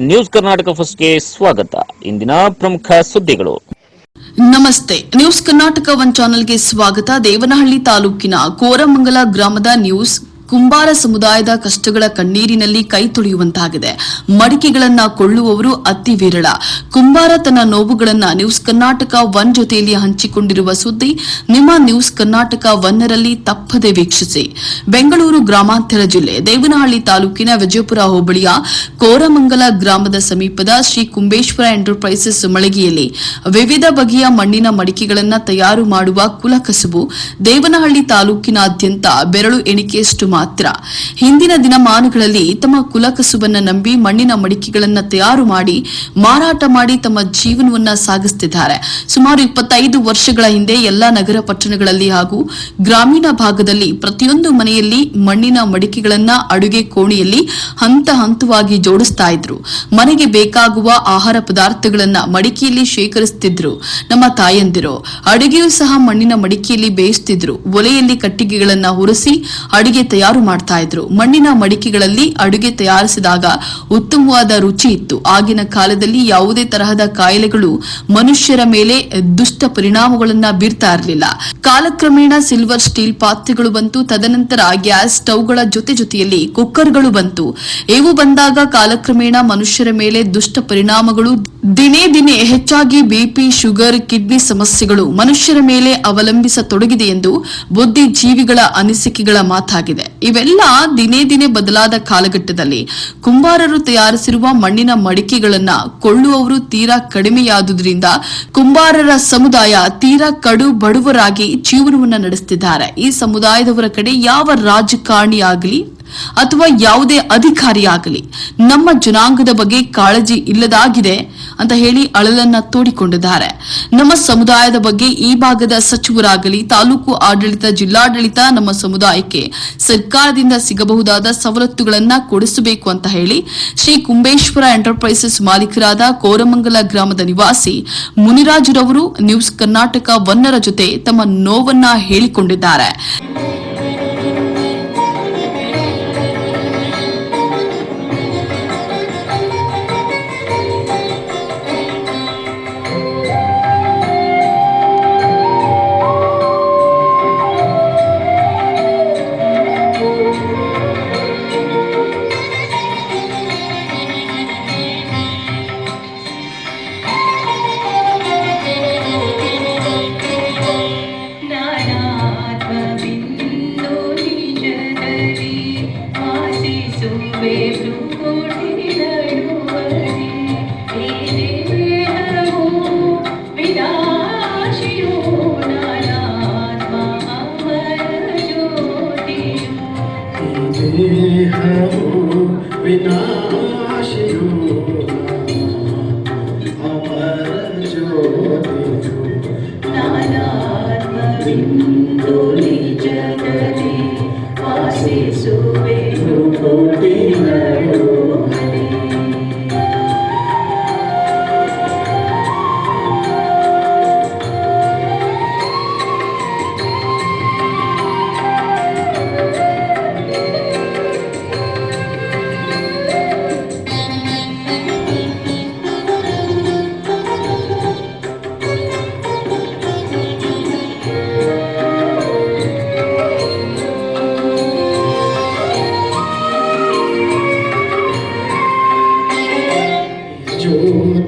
News Karnataka ಫಸ್ಟ್ಗೆ ಸ್ವಾಗತ. ಇಂದಿನ ಪ್ರಮುಖ ಸುದ್ದಿಗಳು. ನಮಸ್ತೆ. ನ್ಯೂಸ್ ಕರ್ನಾಟಕ ಒನ್ ಚಾನೆಲ್ಗೆ ಸ್ವಾಗತ. ದೇವನಹಳ್ಳಿ ತಾಲೂಕಿನ ಕೋರಮಂಗಲ ಗ್ರಾಮದ ನ್ಯೂಸ್ ಕುಂಬಾರ ಸಮುದಾಯದ ಕಷ್ಟಗಳ ಕಣ್ಣೀರಿನಲ್ಲಿ ಕೈ ತೊಳೆಯುವಂತಾಗಿದೆ. ಮಡಿಕೆಗಳನ್ನ ಕೊಳ್ಳುವವರು ಅತಿ ವಿರಳ. ಕುಂಬಾರ ತನ್ನ ನೋವುಗಳನ್ನ ನ್ಯೂಸ್ ಕರ್ನಾಟಕ ಒನ್ ಜೊತೆಯಲ್ಲಿ ಹಂಚಿಕೊಂಡಿರುವ ಸುದ್ದಿ ನಿಮ್ಮ ನ್ಯೂಸ್ ಕರ್ನಾಟಕ ಒನ್ನರಲ್ಲಿ ತಪ್ಪದೆ ವೀಕ್ಷಿಸಿ. ಬೆಂಗಳೂರು ಗ್ರಾಮಾಂತರ ಜಿಲ್ಲೆ ದೇವನಹಳ್ಳಿ ತಾಲೂಕಿನ ವಿಜಯಪುರ ಹೋಬಳಿಯ ಕೋರಮಂಗಲ ಗ್ರಾಮದ ಸಮೀಪದ ಶ್ರೀ ಕುಂಬೇಶ್ವರ ಎಂಟರ್ಪ್ರೈಸಸ್ ಮಳಿಗೆಯಲ್ಲಿ ವಿವಿಧ ಬಗೆಯ ಮಣ್ಣಿನ ಮಡಿಕೆಗಳನ್ನು ತಯಾರು ಮಾಡುವ ಕುಲಕಸುಬು ದೇವನಹಳ್ಳಿ ತಾಲೂಕಿನಾದ್ಯಂತ ಬೆರಳು ಎಣಿಕೆಯಷ್ಟು ಮಾತ್ರ. ಹಿಂದಿನ ದಿನಮಾನಗಳಲ್ಲಿ ತಮ್ಮ ಕುಲಕಸುಬನ್ನ ನಂಬಿ ಮಣ್ಣಿನ ಮಡಿಕೆಗಳನ್ನು ತಯಾರು ಮಾಡಿ, ಮಾರಾಟ ಮಾಡಿ ತಮ್ಮ ಜೀವನವನ್ನ ಸಾಗಿಸುತ್ತಿದ್ದಾರೆ ಸುಮಾರು ಇಪ್ಪತ್ತೈದು ವರ್ಷಗಳ ಹಿಂದೆ ಎಲ್ಲಾ ನಗರ ಪಟ್ಟಣಗಳಲ್ಲಿ ಹಾಗೂ ಗ್ರಾಮೀಣ ಭಾಗದಲ್ಲಿ ಪ್ರತಿಯೊಂದು ಮನೆಯಲ್ಲಿ ಮಣ್ಣಿನ ಮಡಿಕೆಗಳನ್ನ ಅಡುಗೆ ಕೋಣೆಯಲ್ಲಿ ಹಂತ ಹಂತವಾಗಿ ಜೋಡಿಸ್ತಾ ಇದ್ರು. ಮನೆಗೆ ಬೇಕಾಗುವ ಆಹಾರ ಪದಾರ್ಥಗಳನ್ನ ಮಡಿಕೆಯಲ್ಲಿ ಶೇಖರಿಸುತ್ತಿದ್ರು ನಮ್ಮ ತಾಯಂದಿರು ಅಡುಗೆಯೂ ಸಹ ಮಣ್ಣಿನ ಮಡಿಕೆಯಲ್ಲಿ ಬೇಯಿಸುತ್ತಿದ್ರು ಒಲೆಯಲ್ಲಿ ಕಟ್ಟಿಗೆಗಳನ್ನ ಹುರಿಸಿ ಅಡುಗೆ ತಯಾರು ಮಾಡ್ತಾ ಇದ್ರು. ಮಣ್ಣಿನ ಮಡಿಕೆಗಳಲ್ಲಿ ಅಡುಗೆ ತಯಾರಿಸಿದಾಗ ಉತ್ತಮವಾದ ರುಚಿ ಇತ್ತು. ಆಗಿನ ಕಾಲದಲ್ಲಿ ಯಾವುದೇ ತರಹದ ಕಾಯಿಲೆಗಳು ಮನುಷ್ಯರ ಮೇಲೆ ದುಷ್ಟ ಪರಿಣಾಮಗಳನ್ನ ಬೀರ್ತಾ ಇರಲಿಲ್ಲ. ಕಾಲಕ್ರಮೇಣ ಸಿಲ್ವರ್ ಸ್ಟೀಲ್ ಪಾತ್ರೆಗಳು ಬಂತು. ತದನಂತರ ಗ್ಯಾಸ್ ಸ್ಟವ್ಗಳ ಜೊತೆ ಜೊತೆಯಲ್ಲಿ ಕುಕ್ಕರ್ಗಳು ಬಂತು. ಇವು ಬಂದಾಗ ಕಾಲಕ್ರಮೇಣ ಮನುಷ್ಯರ ಮೇಲೆ ದುಷ್ಟ ಪರಿಣಾಮಗಳು, ದಿನೇ ದಿನೇ ಹೆಚ್ಚಾಗಿ ಬಿಪಿ ಶುಗರ್, ಕಿಡ್ನಿ ಸಮಸ್ಯೆಗಳು ಮನುಷ್ಯರ ಮೇಲೆ ಅವಲಂಬಿಸತೊಡಗಿದೆ ಎಂದು ಬುದ್ಧಿಜೀವಿಗಳ ಅನಿಸಿಕೆಗಳ ಮಾತಾಗಿದೆ. ಇವೆಲ್ಲ ದಿನೇ ದಿನೇ ಬದಲಾದ ಕಾಲಘಟ್ಟದಲ್ಲಿ ಕುಂಬಾರರು ತಯಾರಿಸಿರುವ ಮಣ್ಣಿನ ಮಡಿಕೆಗಳನ್ನ ಕೊಳ್ಳುವವರು ತೀರಾ ಕಡಿಮೆಯಾದುದರಿಂದ ಕುಂಬಾರರ ಸಮುದಾಯ ತೀರಾ ಕಡು ಬಡವರಾಗಿ ಜೀವನವನ್ನ ನಡೆಸುತ್ತಿದ್ದಾರೆ ಈ ಸಮುದಾಯದವರ ಕಡೆ ಯಾವ ರಾಜಕಾರಣಿ ಆಗಲಿ ಅಥವಾ ಯಾವುದೇ ಅಧಿಕಾರಿ ಆಗಲಿ ನಮ್ಮ ಜನಾಂಗದ ಬಗ್ಗೆ ಕಾಳಜಿ ಇಲ್ಲದಾಗಿದೆ ಅಂತ ಹೇಳಿ ಅಳಲನ್ನ ತೋಡಿಕೊಂಡಿದ್ದಾರೆ. ನಮ್ಮ ಸಮುದಾಯದ ಬಗ್ಗೆ ಈ ಭಾಗದ ಸಚಿವರಾಗಲಿ, ತಾಲೂಕು ಆಡಳಿತ, ಜಿಲ್ಲಾಡಳಿತ ನಮ್ಮ ಸಮುದಾಯಕ್ಕೆ ಸರ್ಕಾರದಿಂದ ಸಿಗಬಹುದಾದ ಸವಲತ್ತುಗಳನ್ನ ಕೊಡಿಸಬೇಕು ಅಂತ ಹೇಳಿ ಶ್ರೀ ಕುಂಬೇಶ್ವರ ಎಂಟರ್ಪ್ರೈಸಸ್ ಮಾಲೀಕರಾದ ಕೋರಮಂಗಲ ಗ್ರಾಮದ ನಿವಾಸಿ ಮುನಿರಾಜುರವರು ನ್ಯೂಸ್ ಕರ್ನಾಟಕ ವನ್ನರ ಜೊತೆ ತಮ್ಮ ನೋವನ್ನ ಹೇಳಿಕೊಂಡಿದ್ದಾರೆ. विना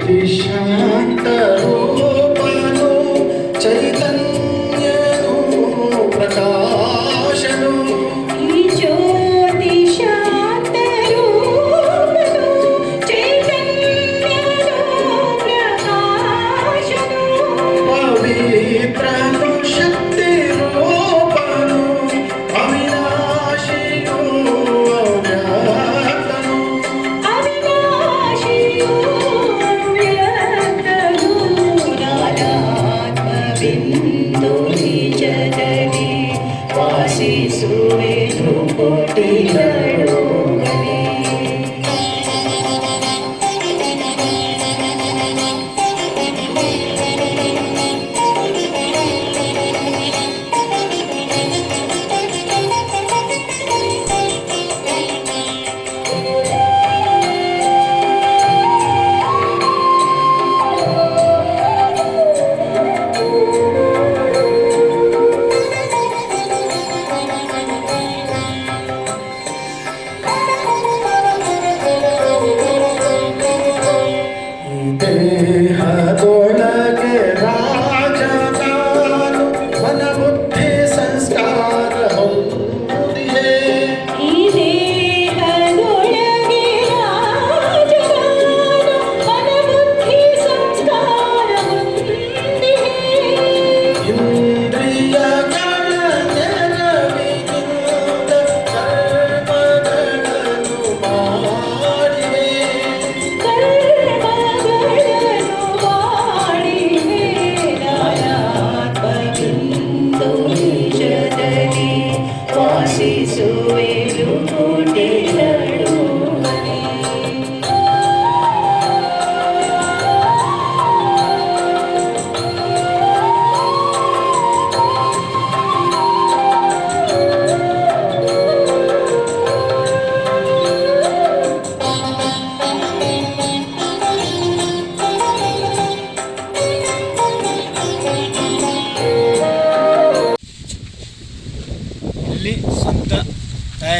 Krishna. When I'm put it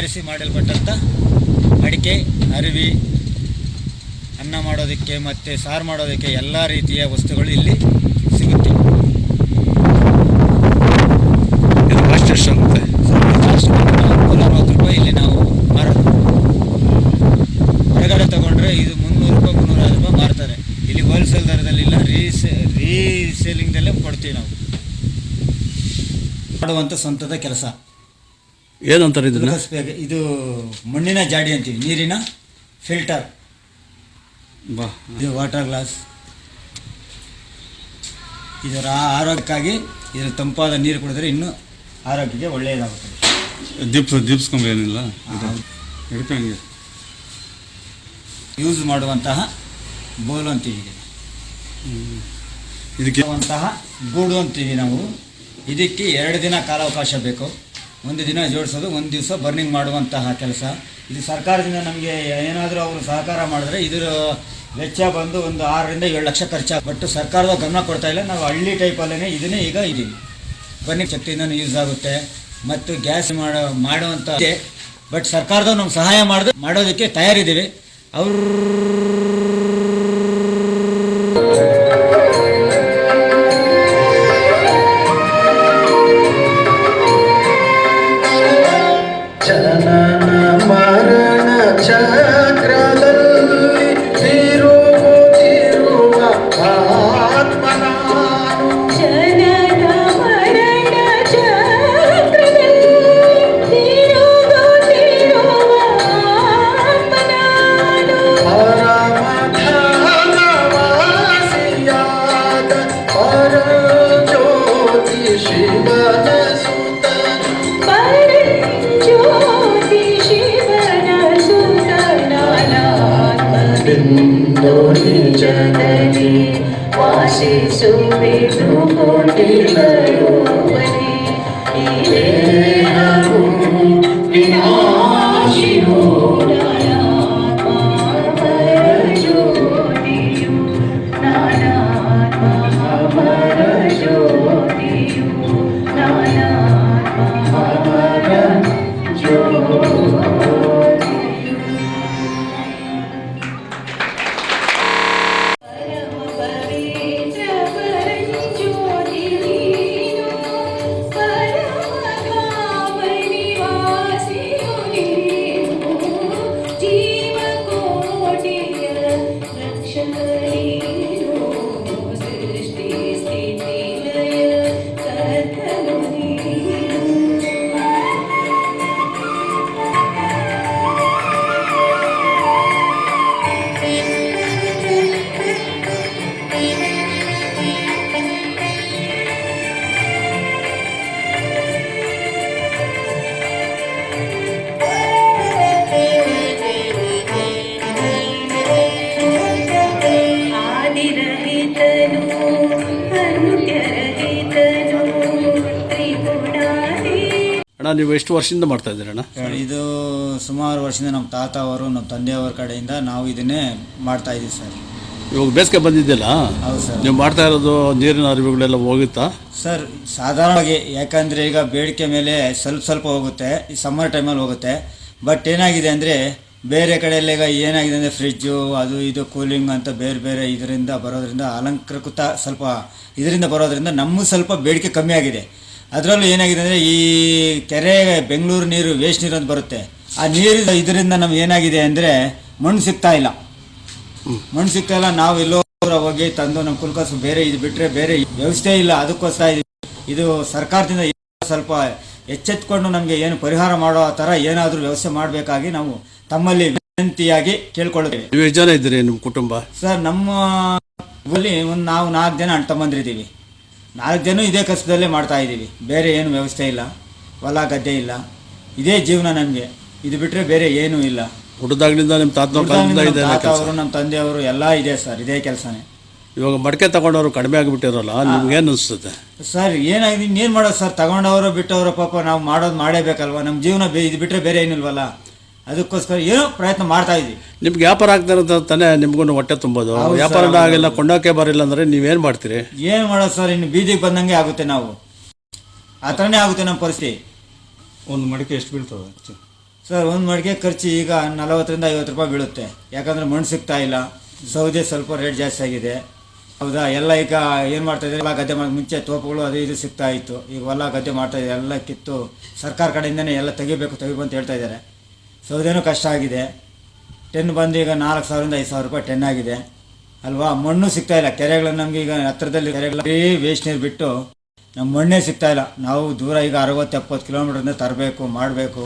ತಯಾರಿಸಿ ಮಾಡಲ್ಪಟ್ಟಂಥ ಅಡಿಕೆ ಅರಿವಿ ಅನ್ನ ಮಾಡೋದಕ್ಕೆ ಮತ್ತು ಸಾರು ಮಾಡೋದಕ್ಕೆ ಎಲ್ಲ ರೀತಿಯ ವಸ್ತುಗಳು ಇಲ್ಲಿ ಸಿಗುತ್ತೆ. ಅರವತ್ತು ರೂಪಾಯಿ ಇಲ್ಲಿ ನಾವು ಮಾರೋದು. ಹೊರಗಡೆ ತಗೊಂಡ್ರೆ ಇದು ಮುನ್ನೂರು ರೂಪಾಯಿ ಮುನ್ನೂರ ಐವತ್ತು ರೂಪಾಯಿ ಮಾರ್ತಾರೆ. ಇಲ್ಲಿ ಹೋಲ್ಸೇಲ್ ದರದಲ್ಲಿ ಇಲ್ಲ ರೀಸೇ ರೀಸೇಲಿಂಗ್ದಲ್ಲೇ ಕೊಡ್ತೀವಿ ನಾವು. ಮಾಡುವಂಥ ಸ್ವಂತದ ಕೆಲಸ. ಏನಂತಾರೆ ಇದನ್ನ. ಇದು ಮಣ್ಣಿನ ಜಾಡಿ ಅಂತೀವಿ ನೀರಿನ ಫಿಲ್ಟರ್ ಬಾ. ಇದು ವಾಟರ್ ಗ್ಲಾಸ್ ಇದರ ಆರೋಗ್ಯಕ್ಕಾಗಿ ಇದರ ತಂಪಾದ ನೀರು ಕುಡಿದ್ರೆ ಇನ್ನೂ ಆರೋಗ್ಯಕ್ಕೆ ಒಳ್ಳೆಯದಾಗುತ್ತದೆ. ದೀಪ್ ದಿಪ್ಸ್ಕೊಂಬೇನಿಲ್ಲ ಹಿಡ್ಕಂಗೆ ಯೂಸ್ ಮಾಡುವಂತಹ ಬೋಲ್ ಅಂತೀವಿ ಇದಕ್ಕೆ. ಇದಕ್ಕೆ ಮಾಡುವಂತಹ ಗೂಡು ಅಂತೀವಿ ನಾವು. ಇದಕ್ಕೆ ಎರಡು ದಿನ ಕಾಲಾವಕಾಶ ಬೇಕು. ಒಂದು ದಿನ ಜೋಡಿಸೋದು, ಒಂದು ದಿವಸ ಬರ್ನಿಂಗ್ ಮಾಡುವಂತಹ ಕೆಲಸ. ಇದು ಸರ್ಕಾರದಿಂದ ನಮಗೆ ಏನಾದರೂ ಅವರು ಸಹಕಾರ ಮಾಡಿದ್ರೆ ಇದರ ವೆಚ್ಚ ಬಂದು ಒಂದು ಆರರಿಂದ ಏಳು ಲಕ್ಷ ಖರ್ಚಾಗ ಬಟ್ ಸರ್ಕಾರದ ಗಮನ ಕೊಡ್ತಾ ಇಲ್ಲ. ನಾವು ಹಳ್ಳಿ ಟೈಪಲ್ಲೇ ಇದನ್ನೇ ಈಗ ಇದ್ದೀವಿ. ಬರ್ನಿಂಗ್ ಶಕ್ತಿಯಿಂದ ಯೂಸ್ ಆಗುತ್ತೆ. ಮತ್ತು ಗ್ಯಾಸ್ ಮಾಡೋ ಮಾಡುವಂಥ ಬಟ್ ಸರ್ಕಾರದವ್ರು ನಮ್ಗೆ ಸಹಾಯ ಮಾಡಿದ್ರೆ ಮಾಡೋದಕ್ಕೆ ತಯಾರಿದ್ದೀವಿ. ಅವರು ശിശു വിഷു കൊണ്ടിവരൂ ಅಣ್ಣ ನೀವು ಎಷ್ಟು ವರ್ಷದಿಂದ ಮಾಡ್ತಾ ಇದ್ದೀರಣ್ಣ ಇದು ಸುಮಾರು ವರ್ಷದಿಂದ ನಮ್ಮ ತಾತ ಅವರು ನಮ್ಮ ತಂದೆಯವರ ಕಡೆಯಿಂದ ನಾವು ಇದನ್ನೇ ಮಾಡ್ತಾ ಇದ್ದೀವಿ ಸರ್. ಇವಾಗ ಬೇಸಿಗೆ ಬಂದಿದ್ದಿಲ್ಲ ಹೌದು ಸರ್. ನೀವು ಮಾಡ್ತಾ ಇರೋದು ನೀರಿನ ಅರಿವುಗಳೆಲ್ಲ ಹೋಗುತ್ತಾ? ಸರ್ ಸಾಧಾರಣವಾಗಿ ಯಾಕಂದರೆ ಈಗ ಬೇಡಿಕೆ ಮೇಲೆ ಸ್ವಲ್ಪ ಸ್ವಲ್ಪ ಹೋಗುತ್ತೆ ಈ ಸಮ್ಮರ್ ಟೈಮಲ್ಲಿ ಹೋಗುತ್ತೆ. ಬಟ್ ಏನಾಗಿದೆ ಅಂದರೆ ಬೇರೆ ಕಡೆಯಲ್ಲಿ ಈಗ ಏನಾಗಿದೆ ಅಂದರೆ ಫ್ರಿಜ್ಜು ಅದು ಇದು ಕೂಲಿಂಗ್ ಅಂತ ಬೇರೆ ಬೇರೆ ಇದರಿಂದ ಬರೋದ್ರಿಂದ ಅಲಂಕೃತ ಸ್ವಲ್ಪ ಇದರಿಂದ ಬರೋದ್ರಿಂದ ನಮ್ಮ ಸ್ವಲ್ಪ ಬೇಡಿಕೆ ಕಮ್ಮಿ ಆಗಿದೆ. ಅದರಲ್ಲೂ ಏನಾಗಿದೆ ಅಂದರೆ ಈ ಕೆರೆ ಬೆಂಗಳೂರು ನೀರು ವೇಸ್ಟ್ ನೀರು ಅಂತ ಬರುತ್ತೆ. ಆ ನೀರು ಇದರಿಂದ ನಮ್ಗೆ ಏನಾಗಿದೆ ಅಂದರೆ ಮಣ್ಣು ಸಿಗ್ತಾ ಇಲ್ಲ. ಮಣ್ಣು ಸಿಗ್ತಾ ಇಲ್ಲ ನಾವು ಎಲ್ಲೋ ಹೋಗಿ ತಂದು ನಮ್ಮ ಕುಲ್ಕಾಸು ಬೇರೆ ಇದು ಬಿಟ್ಟರೆ ಬೇರೆ ವ್ಯವಸ್ಥೆ ಇಲ್ಲ ಅದಕ್ಕೋಸ್ಕರ ಇದು ಸರ್ಕಾರದಿಂದ ಸ್ವಲ್ಪ ಎಚ್ಚೆತ್ಕೊಂಡು ನಮಗೆ ಏನು ಪರಿಹಾರ ಮಾಡೋ ಥರ ಏನಾದರೂ ವ್ಯವಸ್ಥೆ ಮಾಡಬೇಕಾಗಿ ನಾವು ತಮ್ಮಲ್ಲಿ ವಿನಂತಿಯಾಗಿ ಕೇಳ್ಕೊಳ್ಳುತ್ತೇವೆ. ಎಷ್ಟು ಜನ ಇದ್ದೀರಿ ನಿಮ್ಮ ಕುಟುಂಬ? ಸರ್ ನಮ್ಮ ಒಂದು ನಾವು ನಾಲ್ಕು ಜನ ಅಣ್ಣ ತಮ್ಮಂದಿರಿದ್ದೀವಿ. ನಾಲ್ಕು ಜನ ಇದೇ ಕಷ್ಟದಲ್ಲೇ ಮಾಡ್ತಾ ಇದ್ದೀವಿ. ಬೇರೆ ಏನು ವ್ಯವಸ್ಥೆ ಇಲ್ಲ. ಹೊಲ ಗದ್ದೆ ಇಲ್ಲ. ಇದೇ ಜೀವನ ನಮಗೆ. ಇದು ಬಿಟ್ಟರೆ ಬೇರೆ ಏನೂ ಇಲ್ಲ. ಹುಟ್ಟದಾಗ್ಲಿಂದ ನಿಮ್ಮ ತಾತ ಅವರು ನಮ್ಮ ತಂದೆಯವರು ಎಲ್ಲ ಇದೆ ಸರ್ ಇದೇ ಕೆಲಸನೇ. ಇವಾಗ ಮಡಕೆ ತಗೊಂಡವರು ಕಡಿಮೆ ಆಗಿಬಿಟ್ಟಿರೋಲ್ಲ ನಿಮ್ಗೆ ಏನು ಅನಿಸುತ್ತೆ? ಸರ್ ಏನಾಗಿದೆ ಇನ್ನೇನು ಮಾಡೋದು ಸರ್? ತಗೊಂಡವರು ಬಿಟ್ಟವರು ಪಾಪ ನಾವು ಮಾಡೋದು ಮಾಡೇಬೇಕಲ್ವ ನಮ್ಮ ಜೀವನ ಬೇ ಇದು ಬಿಟ್ಟರೆ ಬೇರೆ ಏನಿಲ್ವಲ್ಲ? ಅದಕ್ಕೋಸ್ಕರ ಏನೋ ಪ್ರಯತ್ನ ಮಾಡ್ತಾ ಇದ್ವಿ ನಿಮ್ಗೆ ವ್ಯಾಪಾರ ಆಗ್ತಾ ತಾನೇ ನಿಮ್ಗೂ ಹೊಟ್ಟೆ ತುಂಬೋದು. ವ್ಯಾಪಾರ. ಆಗಿಲ್ಲ ಕೊಂಡೋಕೆ ಬರಲಿಲ್ಲ ಅಂದ್ರೆ ನೀವೇನು ಮಾಡ್ತೀರಿ? ಏನು ಮಾಡೋದು ಸರ್ ಇನ್ನು ಬೀದಿಗೆ ಬಂದಂಗೆ ಆಗುತ್ತೆ ನಾವು. ಆ ಥರನೇ ಆಗುತ್ತೆ ನಮ್ಮ ಪರಿಸ್ಥಿತಿ. ಒಂದು ಮಡಿಕೆ ಎಷ್ಟು ಬೀಳ್ತದೆ? ಸರ್ ಒಂದು ಮಡಿಕೆ ಖರ್ಚು ಈಗ ನಲವತ್ತರಿಂದ ಐವತ್ತು ರೂಪಾಯಿ ಬೀಳುತ್ತೆ. ಯಾಕಂದರೆ ಮಣ್ಣು ಸಿಗ್ತಾ ಇಲ್ಲ. ಸೌದೆ ಸ್ವಲ್ಪ ರೇಟ್ ಜಾಸ್ತಿ ಆಗಿದೆ. ಹೌದಾ? ಎಲ್ಲ ಈಗ ಏನು ಮಾಡ್ತಾ ಇದ್ದಾರೆ? ಎಲ್ಲ ಗದ್ದೆ ಮಾಡಿ ಮುಂಚೆ ತೋಪುಗಳು ಅದು ಇದು ಸಿಗ್ತಾ ಇತ್ತು. ಈಗ ಹೊಲ ಗದ್ದೆ ಮಾಡ್ತಾ ಇದ್ದಾರೆ. ಎಲ್ಲ ಕಿತ್ತು ಸರ್ಕಾರ ಕಡೆಯಿಂದನೇ ಎಲ್ಲ ತೆಗಿಬೇಕು ತೆಗಿಬೇಕು ಅಂತ ಹೇಳ್ತಾ ಇದ್ದಾರೆ. ಸೌದೆನೂ ಕಷ್ಟ ಆಗಿದೆ. ಟೆನ್ ಬಂದು ಈಗ ನಾಲ್ಕು ಸಾವಿರದಿಂದ ಐದು ಸಾವಿರ ರೂಪಾಯಿ ಟೆನ್ ಆಗಿದೆ. ಅಲ್ವಾ? ಮಣ್ಣು ಸಿಗ್ತಾ ಇಲ್ಲ. ಕೆರೆಗಳು ನಮಗೆ ಈಗ ಹತ್ರದಲ್ಲಿ ಕೆರೆಗಳು ವೇಸ್ಟ್ ನೀರು ಬಿಟ್ಟು ನಮ್ಮ ಮಣ್ಣೇ ಸಿಗ್ತಾ ಇಲ್ಲ. ನಾವು ದೂರ ಈಗ ಅರವತ್ತು ಎಪ್ಪತ್ತು ಕಿಲೋಮೀಟರ್ನ ತರಬೇಕು ಮಾಡಬೇಕು.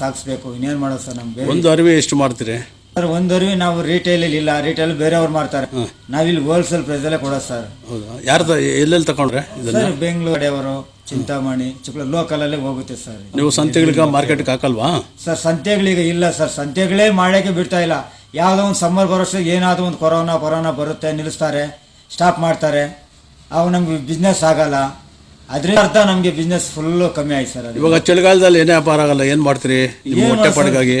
ಸಾಗಿಸ್ಬೇಕು. ಇನ್ನೇನು ಮಾಡೋದು ಸರ್ ನಮ್ಗೆ? ಒಂದು ಅರಿವೆ ಎಷ್ಟು ಮಾಡ್ತೀರಿ ಸರ್ ಒಂದು ಅರಿವೆ ನಾವು ರಿಟೇಲಲ್ಲಿ ಇಲ್ಲ. ರಿಟೇಲ್ ಬೇರೆಯವ್ರು ಮಾಡ್ತಾರೆ ನಾವಿಲ್ಲಿ ಹೋಲ್ಸೇಲ್ ಪ್ರೈಸಲ್ಲೇ ಕೊಡೋದು ಸರ್. ಹೌದಾ? ಯಾರ್ದು ಎಲ್ಲೆಲ್ಲಿ ತಗೊಂಡ್ರೆ ಸರ್ ಬೆಂಗಳೂರು ಕಡೆಯವರು. ಚಿಂತಾಮಣಿ ಚಿಕ್ಕ ಲೋಕಲಲ್ಲೇ ಹೋಗುತ್ತೆ ಸರ್. ನೀವು ಸಂತೆಗಳಿಗೆ ಮಾರ್ಕೆಟ್ಗೆ ಹಾಕಲ್ವಾ? ಸರ್ ಸಂತೆಗಳಿಗೆ ಇಲ್ಲ ಸರ್. ಸಂತೆಗಳೇ ಮಾಡೋಕ್ಕೆ ಬಿಡ್ತಾ ಇಲ್ಲ. ಯಾವುದೋ ಒಂದು ಸಮ್ಮರ್ ಬರೋಷ್ಟು ಏನಾದರೂ ಒಂದು ಕೊರೋನಾ ಕೊರೋನಾ ಬರುತ್ತೆ ನಿಲ್ಲಿಸ್ತಾರೆ ಸ್ಟಾಪ್ ಮಾಡ್ತಾರೆ. ಅವು ನಮಗೆ ಬಿಸ್ನೆಸ್ ಆಗಲ್ಲ. ಅದರಿಂದ ಅರ್ಥ ನಮಗೆ ಬಿಸ್ನೆಸ್ ಫುಲ್ಲು ಕಮ್ಮಿ ಆಯ್ತು ಸರ್ ಅದು. ಇವಾಗ ಚಳಿಗಾಲದಲ್ಲಿ ಏನೇ ವ್ಯಾಪಾರ ಆಗಲ್ಲ ಏನು ಮಾಡ್ತೀರಿ? ನಿಮ್ಮ ಏನ್ ಹೊಟ್ಟೆ ಮಾಡೋದು ಸರ್? ಪಾಡಿಗಾಗಿ?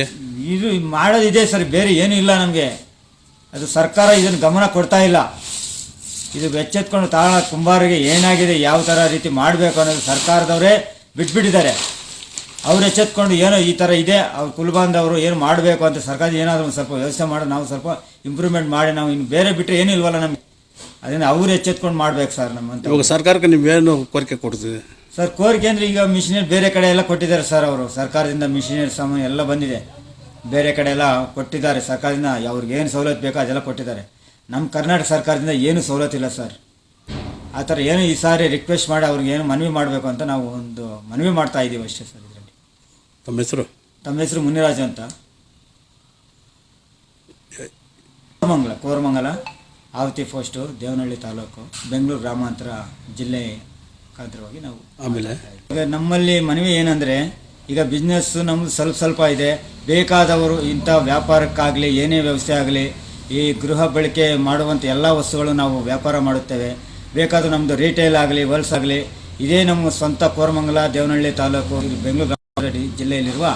ಇದು ಮಾಡೋದಿದೆ ಸರ್ ಬೇರೆ ಏನೂ ಇಲ್ಲ ನಮಗೆ. ಅದು ಸರ್ಕಾರ ಇದನ್ನು ಗಮನ ಕೊಡ್ತಾ ಇಲ್ಲ. ಇದು ಎಚ್ಚೆತ್ಕೊಂಡು ತಾಳ ಕುಂಬಾರಿಗೆ ಏನಾಗಿದೆ ಯಾವ ಥರ ರೀತಿ ಮಾಡಬೇಕು ಅನ್ನೋದು ಸರ್ಕಾರದವರೇ ಬಿಟ್ಬಿಟ್ಟಿದ್ದಾರೆ. ಅವ್ರು ಎಚ್ಚೆತ್ಕೊಂಡು ಏನೋ ಈ ಥರ ಇದೆ ಅವ್ರು ಕುಲ್ಬಾಂದವರು ಏನು ಮಾಡಬೇಕು ಅಂತ ಸರ್ಕಾರ ಏನಾದರೂ ಒಂದು ಸ್ವಲ್ಪ ವ್ಯವಸ್ಥೆ ಮಾಡಿ ನಾವು ಸ್ವಲ್ಪ ಇಂಪ್ರೂವ್ಮೆಂಟ್ ಮಾಡಿ ನಾವು ಇನ್ನು ಬೇರೆ ಬಿಟ್ಟರೆ ಏನೂ ಇಲ್ವಲ್ಲ ನಮಗೆ. ಅದನ್ನು ಅವ್ರು ಎಚ್ಚೆತ್ಕೊಂಡು ಮಾಡ್ಬೇಕು ಸರ್ ನಮ್ಮಂತ. ಇವಾಗ ಸರ್ಕಾರಕ್ಕೆ ನೀವೇನು ಕೋರಿಕೆ ಕೊಡ್ತೀವಿ ಸರ್ ಕೋರಿಕೆ ಅಂದರೆ ಈಗ ಮಿಷಿನರಿ ಬೇರೆ ಕಡೆ ಎಲ್ಲ ಕೊಟ್ಟಿದ್ದಾರೆ ಸರ್ ಅವರು. ಸರ್ಕಾರದಿಂದ ಮಿಷಿನರಿ ಸಾಮಾನು ಎಲ್ಲ ಬಂದಿದೆ. ಬೇರೆ ಕಡೆ ಎಲ್ಲ ಕೊಟ್ಟಿದ್ದಾರೆ. ಸರ್ಕಾರದಿಂದ ಅವ್ರಿಗೆ ಏನು ಸವಲತ್ತು ಬೇಕೋ ಅದೆಲ್ಲ ಕೊಟ್ಟಿದ್ದಾರೆ. ನಮ್ಮ ಕರ್ನಾಟಕ ಸರ್ಕಾರದಿಂದ ಏನು ಸವಲತ್ತಿಲ್ಲ ಸರ್. ಆ ಥರ ಏನು ಈ ಸಾರಿ ರಿಕ್ವೆಸ್ಟ್ ಮಾಡಿ ಅವ್ರಿಗೆ ಏನು ಮನವಿ ಮಾಡಬೇಕು ಅಂತ ನಾವು ಒಂದು ಮನವಿ ಮಾಡ್ತಾ ಇದ್ದೀವಿ ಅಷ್ಟೇ ಸರ್ ಇದರಲ್ಲಿ. ತಮ್ಮ ಹೆಸರು? ತಮ್ಮ ಹೆಸರು ಮುನಿರಾಜು ಅಂತ. ಕೋರಮಂಗಲ ಕೋರಮಂಗಲ ಆವತಿ ಫೋಸ್ಟು ದೇವನಹಳ್ಳಿ ತಾಲೂಕು ಬೆಂಗಳೂರು ಗ್ರಾಮಾಂತರ ಜಿಲ್ಲೆ ಕಾದ್ರವಾಗಿ ನಾವು ಆಮೇಲೆ? ಈಗ ನಮ್ಮಲ್ಲಿ ಮನವಿ ಏನಂದರೆ ಈಗ ಬಿಸ್ನೆಸ್ಸು ನಮ್ದು ಸ್ವಲ್ಪ ಸ್ವಲ್ಪ ಇದೆ. ಬೇಕಾದವರು ಇಂಥ ವ್ಯಾಪಾರಕ್ಕಾಗಲಿ ಏನೇ ವ್ಯವಸ್ಥೆ ಆಗಲಿ ಈ ಗೃಹ ಬಳಕೆ ಮಾಡುವಂಥ ಎಲ್ಲ ವಸ್ತುಗಳು ನಾವು ವ್ಯಾಪಾರ ಮಾಡುತ್ತೇವೆ. ಬೇಕಾದರೂ ನಮ್ಮದು ರಿಟೇಲ್ ಆಗಲಿ ಹೋಲ್ಸ್ ಆಗಲಿ, ಇದೇ ನಮ್ಮ ಸ್ವಂತ ಕೋರಮಂಗಲ, ದೇವನಹಳ್ಳಿ ತಾಲೂಕು ಬೆಂಗಳೂರು ಜಿಲ್ಲೆಯಲ್ಲಿರುವ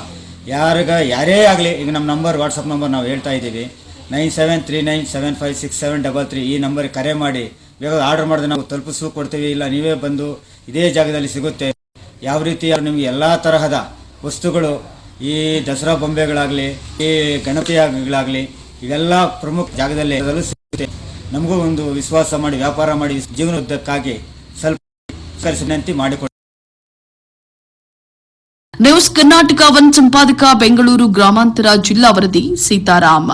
ಯಾರಿಗ ಯಾರೇ ಆಗಲಿ, ಈಗ ನಮ್ಮ ನಂಬರ್ ವಾಟ್ಸಪ್ ನಂಬರ್ ನಾವು ಹೇಳ್ತಾ ಇದ್ದೀವಿ. Nine seven three nine seven five six seven double three ಈ ನಂಬರ್ಗೆ ಕರೆ ಮಾಡಿ, ಬೇಗ ಆರ್ಡರ್ ಮಾಡಿದ್ರೆ ನಾವು ತಲುಪಿಸು ಕೊಡ್ತೀವಿ, ಇಲ್ಲ ನೀವೇ ಬಂದು ಇದೇ ಜಾಗದಲ್ಲಿ ಸಿಗುತ್ತೆ. ಯಾವ ರೀತಿ ನಿಮಗೆ ಎಲ್ಲ ತರಹದ ವಸ್ತುಗಳು, ಈ ದಸರಾ ಬೊಂಬೆಗಳಾಗಲಿ, ಈ ಗಣಪತಿಗಳಾಗಲಿ ಇವೆಲ್ಲ ಪ್ರಮುಖ ಜಾಗದಲ್ಲಿ ನಮಗೂ ಒಂದು ವಿಶ್ವಾಸ ಮಾಡಿ, ವ್ಯಾಪಾರ ಮಾಡಿ ಜೀವನೋದ್ದಕ್ಕಾಗಿ ಸ್ವಲ್ಪ ಸಹಕರಿಸಿ ವಿನಂತಿ ಮಾಡಿಕೊಡಿ. ನ್ಯೂಸ್ ಕರ್ನಾಟಕ ಒನ್ ಸಂಪಾದಕ ಬೆಂಗಳೂರು ಗ್ರಾಮಾಂತರ ಜಿಲ್ಲಾ ವರದಿ, ಸೀತಾರಾಮ್.